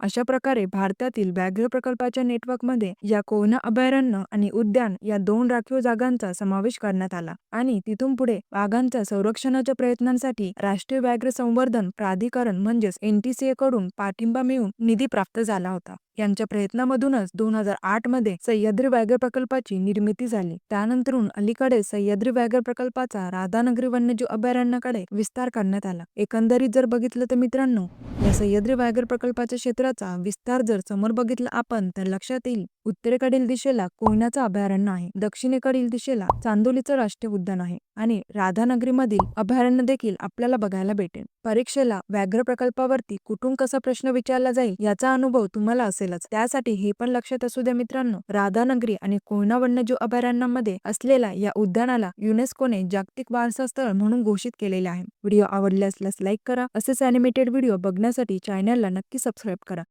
अशा प्रकारे भारतातील व्याघ्र प्रकल्पाच्या नेटवर्कमध्ये या कोहना अभयारण्य आणि उद्यान या दोन राखीव जागांचा समावेश करण्यात आला आणि तिथून पुढे वाघांच्या संरक्षणाच्या प्रयत्नांसाठी राष्ट्रीय व्याघ्र संवर्धन प्राधिकरण म्हणजेच एनटीसीए कडून पाठिंबा मिळून निधी प्राप्त झाला होता. यांच्या प्रयत्नामधूनच दोन हजार आठमध्ये सह्याद्री व्याघ्र प्रकल्पाची निर्मिती झाली. त्यानंतरून अलीकडे सह्याद्री व्याघ्र प्रकल्पाचा राधानगरी वन्यजीव अभयारण्याकडे विस्तार करण्यात आला. एकंदरीत जर बघितलं तर मित्रांनो या सह्याद्री व्याघ्र प्रकल्पाच्या क्षेत्राचा विस्तार जर समोर बघितला आपण तर लक्षात येईल उत्तरेकडील दिशेला कोयनाचं अभयारण्य आहे. दक्षिणेकडील दिशेला चांदोलीचं राष्ट्रीय उद्यान आहे. आणि राधानगरीमधील अभयारण्य देखील आपल्याला बघायला भेटेल. परीक्षेला व्याघ्र प्रकल्पावरती कुठून कसा प्रश्न विचारला जाईल याचा अनुभव तुम्हाला असेल. असेलच त्यासाठी हे पण लक्षात असू द्या मित्रांनो राधानगरी आणि कोयना वन्यजीव अभयारण्यामध्ये असलेल्या या उद्यानाला युनेस्कोने जागतिक वारसा स्थळ म्हणून घोषित केलेले आहे. व्हिडिओ आवडल्यास लाईक करा. असेच अॅनिमेटेड व्हिडिओ बघण्यासाठी चॅनलला नक्की सबस्क्राईब करा.